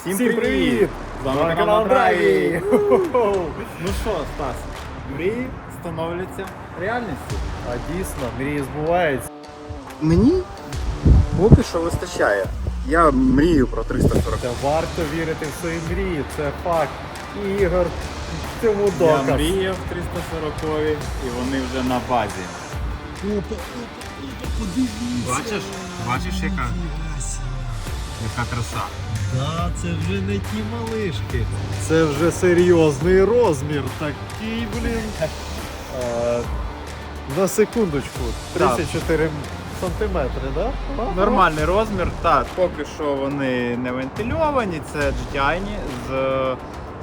Всім, Всім привіт! З вами Канал канал Драйві! Ну що, Стас, мрії становляться реальністю. А дійсно, мрії збуваються. Мені поки що вистачає. Я мрію про 340. Та варто вірити в свої мрії, це факт. Ігор, цьому Я доказ. мріяв 340 і вони вже на базі. Бачиш? Бачиш, яка? Яка краса. Да, це вже не ті малишки. Це вже серйозний розмір. Такий, блін. Е, на секундочку, 34 сантиметри, да? Ага. Нормальний розмір, так, поки що вони не вентильовані, це GTI з е,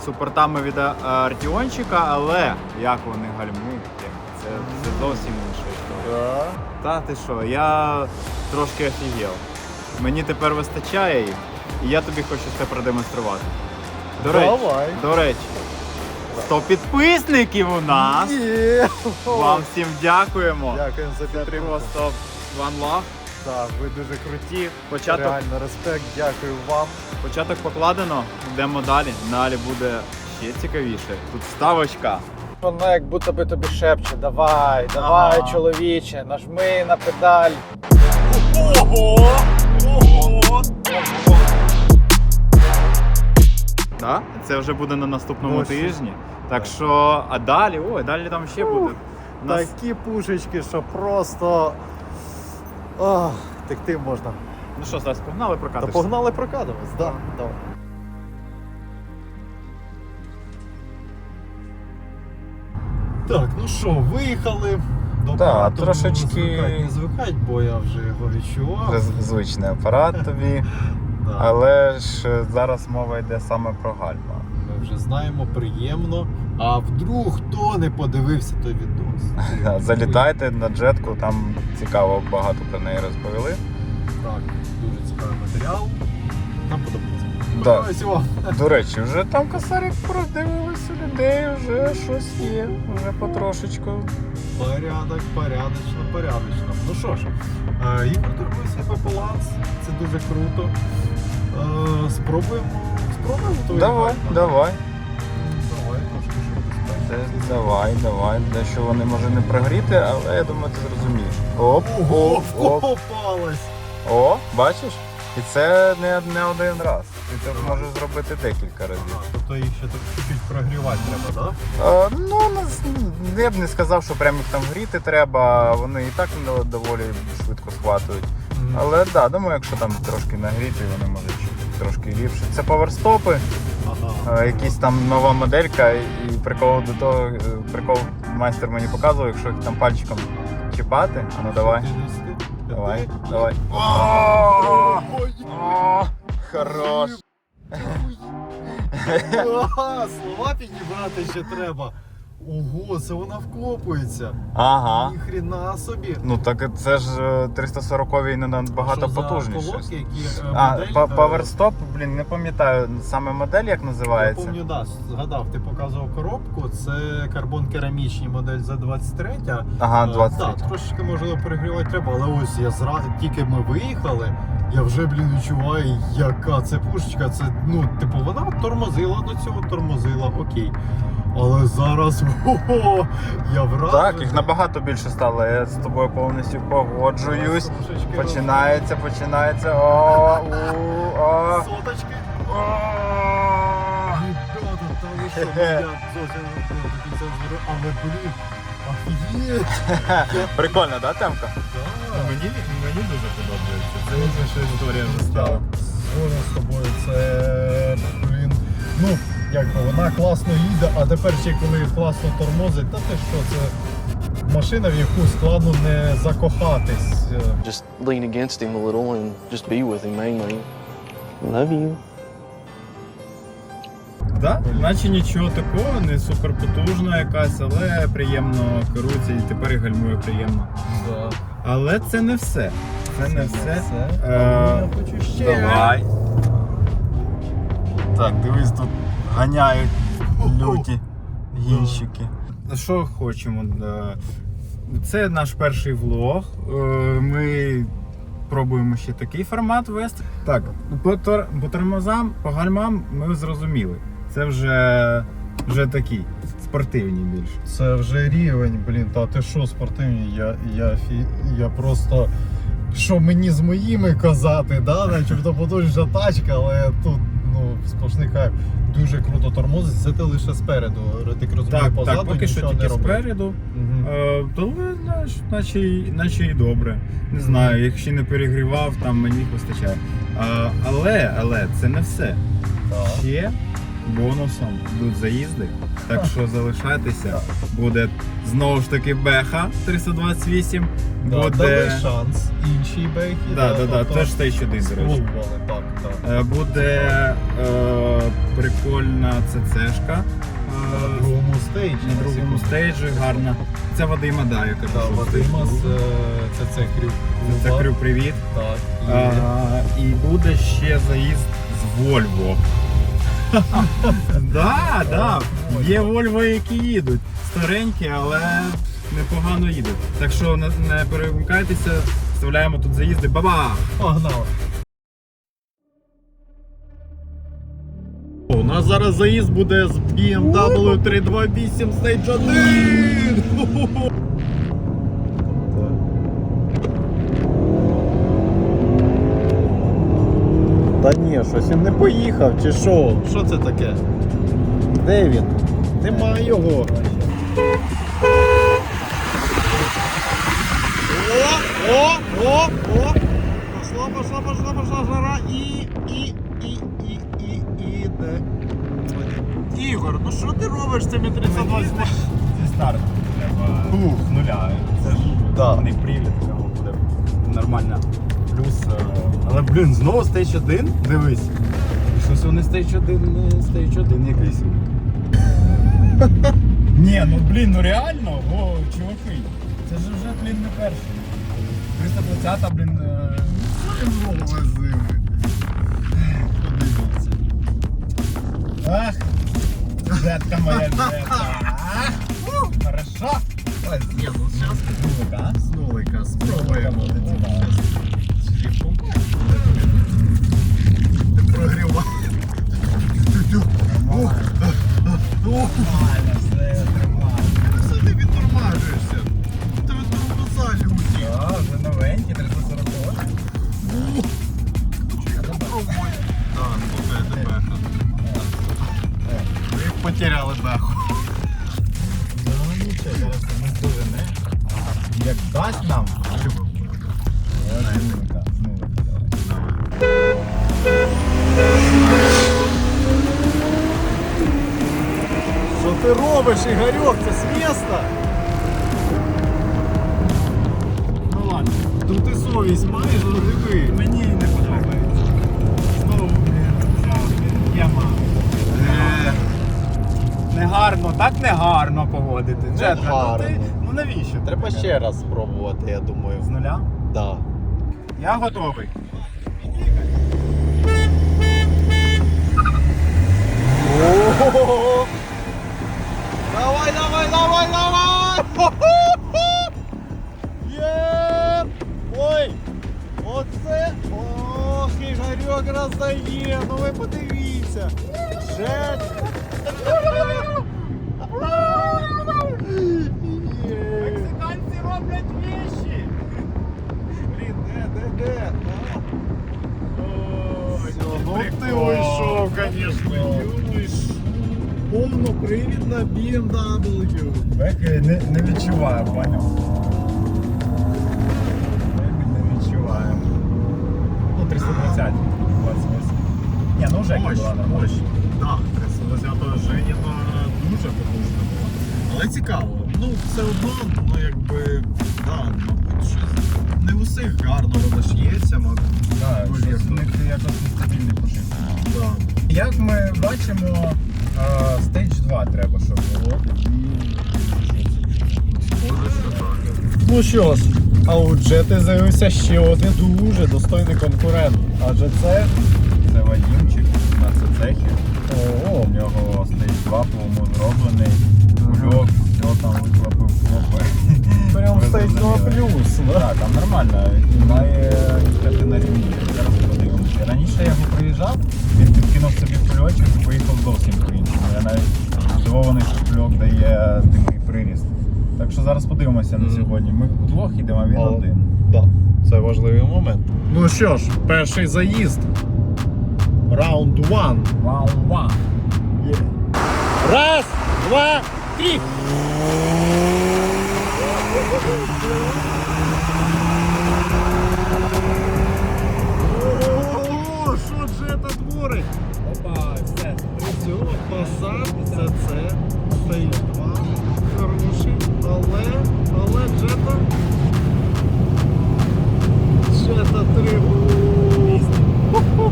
супортами від е, Артіончика, але як вони гальмують, це, це зовсім інша історія. Да. Та ти що, я трошки офігел. Мені тепер вистачає їх, і я тобі хочу це продемонструвати. До речі, Давай. до речі, 100 підписників у нас. Є. Вам всім дякуємо. Дякуємо за підтримку. просто one love. Так, ви дуже круті. Початок Реально респект, дякую вам. Початок покладено, йдемо далі. Далі буде ще цікавіше. Тут ставочка. Воно як будто би тобі шепче, давай, давай, Ага. чоловіче, нажми на педаль. Ого! Ого! Так, це вже буде на наступному Ну, тижні. Так що, а далі, ой, далі там ще буде. У нас Такі пушечки, що просто. Ах, текти можна. Ну що, Стас, погнали Та прокатишся? погнали прокатимось, да. Давай. Так, ну що, виїхали. До Да, апарату трошечки- звикать, не звикать, бо я вже його відчував. Звичний апарат тобі, Да. але ж зараз мова йде саме про гальма. Ми вже знаємо, приємно. А вдруг хто не подивився той відос? Залітайте на джетку, там цікаво багато про неї розповіли. Так, дуже цікавий матеріал. Нам подобається. Да. До речі, вже там косарик продивилися людей, вже щось є, вже потрошечку. Порядок, порядочно, порядочно. Ну що ж, е, Ігор турбує себе баланс, це дуже круто. Е, Спробуємо. Спробуємо той Давай, давай. Давай, трошки щоб безпечно. Давай, давай. Дещо вони може не прогріти, але я думаю, ти зрозумієш. Оп, Ого, оп, оп. попалась! О, бачиш? І це не, не один раз. Ти це можеш зробити декілька разів. Тобто їх ще так чуть-чуть прогрівати треба, так? Е, ну, не- я б не сказав, що прям їх там гріти треба. Вони і так ну, доволі швидко схватують. Але так, да, думаю, якщо там трошки нагріти, вони можуть трошки ліпше. Це поверстопи. Ага. Е, якісь там нова моделька, і прикол до того, е, прикол майстер мені показував, якщо їх там пальчиком чіпати. А ну давай, давай, давай. Хорош. Слова підібрати ще треба. Ого, це вона вкопується. Ага. Ніхрена собі. Ну так це ж 340-й не набагато Що за потужніше. колодки, які е, А, модель, па- е, PowerStop, блін, не пам'ятаю саме модель, як Я називається. пам'ятаю, да, згадав, ти показував коробку. Це карбон керамічні модель за 23. Ага, Е, 23. Так, трошечки можливо перегрівати треба, але ось я зра... тільки ми виїхали, я вже, блін, відчуваю, яка це пушечка. Це, ну, типу, вона тормозила до цього, тормозила, окей. Але зараз ого, я вражений. Так, їх набагато більше стало. Я з тобою повністю погоджуюсь. Починається, починається. О, у, о. Соточки. о. Ребята, та ви що, ну, я зовсім не до кінця зрозумів, але, блін, офігеть. Прикольно, да, темка? Мені, мені дуже подобається. Це інша історія вже стала. Згоден з тобою, це блін. Ну, як би вона класно їде, а тепер ще коли класно тормозить, та ти що, це машина, в яку складно не закохатись. just lean against him a little and just be with him mainly. Love you. Да? Наче нічого такого, не суперпотужна якась, але приємно керується і тепер і гальмує приємно. Да. Але це не все. Це не все. Е, Я хочу ще. Давай. Так, дивись, тут ганяють люті гінщики. Що хочемо? Це наш перший влог. Е, Ми пробуємо ще такий формат вести. Так, по, тор- по тормозам, по гальмам ми зрозуміли. Це вже, вже такі спортивні більше. Це вже рівень, блін, та ти що спортивні? Я, я, я просто. Що мені з моїми казати, да? начебто потужна тачка, але тут ну, сплошний кайф. Дуже круто тормозить, це ти лише спереду. Ретик розуміє Так, позаду, так, поки що тільки спереду. Е, то наче, наче і добре. Не знаю, якщо не перегрівав, там мені вистачає. Е, але, але це не все. Так. Ще бонусом йдуть заїзди. Так що залишайтеся. Буде знову ж таки Беха 328. Да, буде. Дали шанс іншій бейки. Да, да, да, тобто теж те, що так, так. Е, Буде е, прикольна ЦЦшка. На Е, другому стейджі. на другому стейджі гарна. Це Вадима, да, я кажу. Так, Вадима з е, це крюк. Це крю привіт. Так. І... А, і буде ще заїзд з Вольво. Да, да. Є Вольво, які їдуть. Старенькі, але непогано їдуть. Так що не, не перемикайтеся, вставляємо тут заїзди. Баба! Погнали. У нас зараз заїзд буде з BMW 328 Stage 1! Щось він не поїхав, чи що? Що це таке? Де він? Нема його. О, о, о, о! Пошла, пошла, пошла, пошла жара і, і, і, і, і, і, де? Ігор, ну що ти робиш з цими 328? Зі старту треба Ух. з нуля. Це ж Да. повний привід, буде нормально. Плюс. е, Але блін, знову стейдж 1, дивись. Щось вони стейдж 1, не стейдж 1 якийсь. Ні, ну блін, ну реально, о, чуваки. Це ж вже, блін, не перший. 320, блін. е, Знову зими. Подивіться. Ах, детка моя детка. Хорошо. Ні, ну нулика, а? нулика спробуємо. Oh, I love. Робиш, Ігорьок? Це з міста? Ну ладно, Ну ти совість маєш, ну диви. мені не подобається. Знову, блін. Е, Негарно, так негарно поводити. Джетра, ну ти, ну навіщо? Треба таке? ще раз спробувати, я думаю. З нуля? Да. Я готовий. Ого! Давай, давай, давай, давай! Хо-хо-хо! Є! Ой! Оце! Ох, Ігорьок роздає! Ну ви подивіться! Ще! Є! Мексиканці роблять віші. Блін, де, де, де? Ой, Всё, ну ти прикол. уйшов, конечно, юниш. Повнопривідна BMW. Беки не, не відчуваю, поняв. Беки не відчуваю. Ну, 320, 28. Ні, ну вже Мощь, була на мощь. Так, 310 Женя дуже потужна була. Але цікаво. Ну, все одно, ну якби, да, мабуть, щось не у всіх гарно воно мабуть. Так, щось як у них якось нестабільний пошив. Да. Як ми бачимо, стейдж 2 треба, щоб було. Ну що ж, а у Джети з'явився ще один дуже достойний конкурент. Адже це Це Вадімчик на цехі. У нього стейдж 2 по-моєму зроблений. Кульок, все там виклопив хлопи. прям стейдж 2 плюс. Так, там нормально. Сьогодні. Ми вдвох йдемо, а він Але- один. Да, це важливий момент. Ну що ж, перший заїзд. Раунд 1. Вау, вау. Раз, два, три. О, що ж це творить? Опа, все. Все, посад, це це. Стоїть два. Хороший. Але, але джета. Джета три. Ху-ху.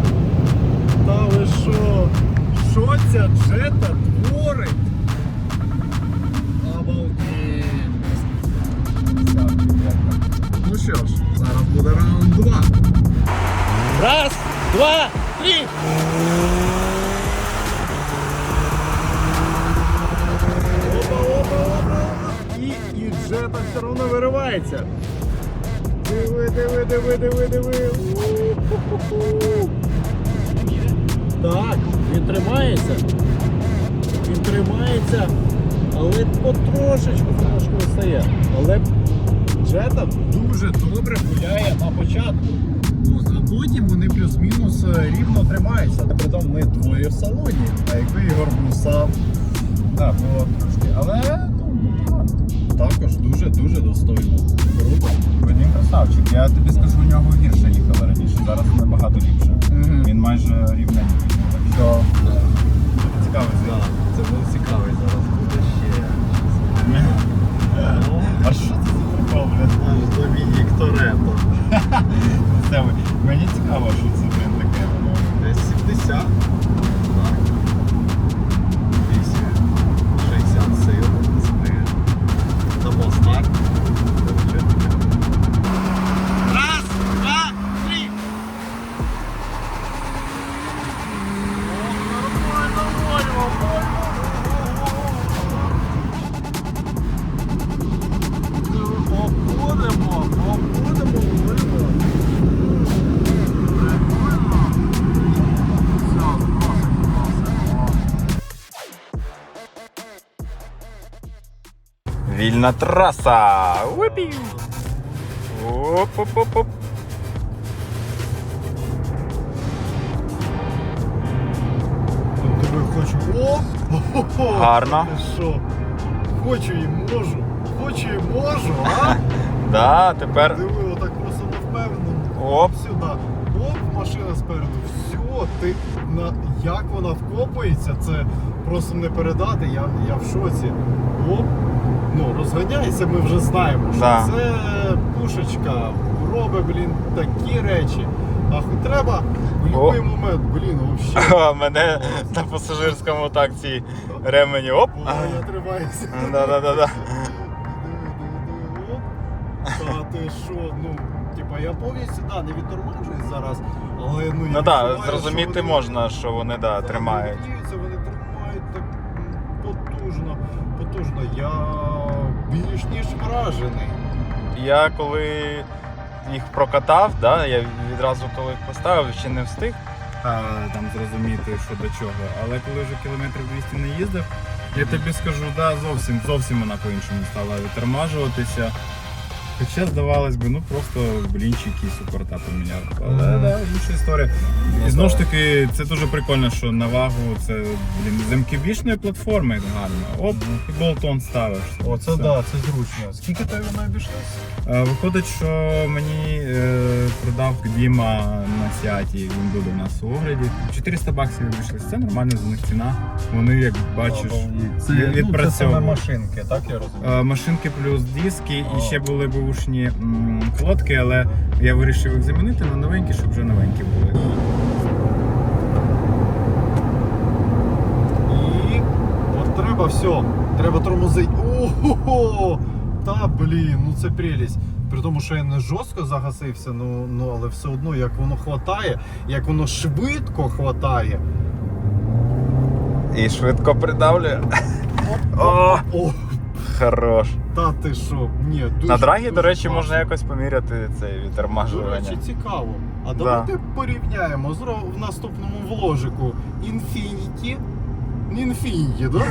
Та ви що? Що ця джета творить? Обалдеть. Ну що ж, зараз буде раунд два. Раз, два, три. І джета все одно виривається. Диви, диви, диви, диви, диви. Так, він тримається. Він тримається, але потрошечку потрошку вистає. Але джета дуже добре гуляє на початку. Ось, а потім вони плюс-мінус е, рівно тримаються. Притом ми двоє в салоні. А якби Ігор був сам, Так, було трошки. Але ну. Також дуже-дуже достойно. Круто. Він красавчик. Я тобі скажу, у нього гірше їхало раніше. Зараз набагато ліпше. Він майже рівненький. Так що цікавий Да, Вільна траса! Оп-оп-оп-оп. Хочу. О! Гарно. Ти Що? Хочу і можу. Хочу і можу, а? Да, тепер. Диви, отак просто невпевнено. Оп. Сюди. Оп, машина спереду. Все, ти на як вона вкопується, це просто не передати. Я, я в шоці. Оп. Ну, розганяється, ми вже знаємо, що Да. це пушечка робить, блін, такі речі. А хоч треба в будь-який момент, блін, взагалі. Мене на пасажирському таксі ремені. Оп! О, я тримаюся. Да-да-да-да. Та ти що, ну, типа я повністю да, не відтормажуюсь зараз, але ну я Ну так, відчуваю, зрозуміти що вони- можна, що вони да, Так, тримають. Вони б'ються, вони тримають так потужно, потужно. Я більш ніж вражений. Я коли їх прокатав, да, я відразу коли їх поставив, ще не встиг а, там зрозуміти, що до чого. Але коли вже кілометрів 200 не їздив, я тобі скажу, да, зовсім, зовсім вона по-іншому стала відтормажуватися. Хоча, здавалось би, ну просто блінчики супорта поміняв. Але Мгм. да, інша історія. І знову ж таки, це дуже прикольно, що на вагу це блін, з МКБшної платформи гарно. Оп, і болтон ставиш. Оце Все. да, це зручно. Скільки тобі вона обійшлась? Е, Виходить, що мені е, продав Діма на Сіаті, він буде у нас у огляді. 400 баксів вийшло. Це нормально за них ціна. Вони, як бачиш, це, від- ну, це саме машинки, так я розумію? Е, Машинки плюс диски, О. і ще були бушні колодки, але я вирішив їх замінити на новенькі, щоб вже новенькі були. І от треба все. Треба тормозити. Ого! Та блін, ну це прелість. При тому, що я не жорстко загасився, ну, ну але все одно, як воно хватає, як воно швидко хватає. І швидко придавлює. О, О, хорош. та ти що? Ні, дуже, На драгі, дуже до речі, класно. можна якось поміряти це До відтормажування. речі, цікаво. А давайте порівняємо зро- в наступному вложику Infinity, Infinity, да?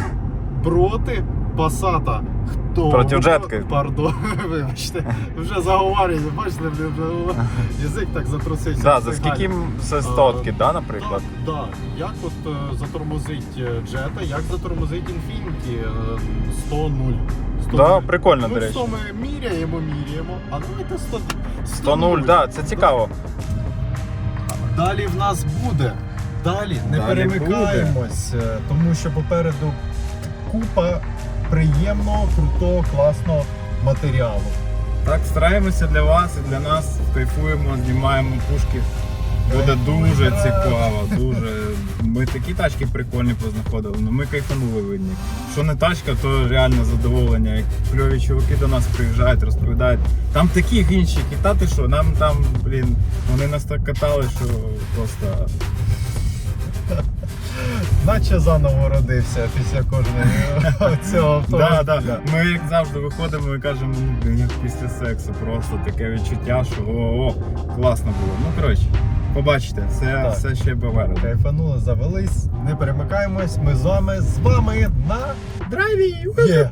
проти Passat. Хто? Проти джетки. Пардон, вибачте. Вже заговорюю, бачите, язик так затрусився. Да, за скільки це стотки, да, наприклад? Так, да. як от е, затормозить е, джета, як затормозить е, 100-0. 100-0. Да, прикольно, ну, до речі. 100 ми міряємо, міряємо, а давайте 100 100 да, це цікаво. Далі в нас буде. Далі не Далі перемикаємось, е, тому що попереду купа приємного, крутого, класного матеріалу. Так, стараємося для вас і для нас. Кайфуємо, знімаємо пушки. Буде дуже цікаво, дуже. Ми такі тачки прикольні познаходили, ну ми кайфанули видні. Що не тачка, то реально задоволення. Як кльові чуваки до нас приїжджають, розповідають. Там такі гінщики, та ти що, нам там, блін, вони нас так катали, що просто. Наче заново родився після кожного цього Да, автомобіля. да. Ми як завжди виходимо і кажемо, ну як після сексу, просто таке відчуття, що о, класно було. Ну коротше, побачите, це Так. все ще попереду. Кайфанули, завелись, не перемикаємось. Ми з вами з вами на Драйві! Є.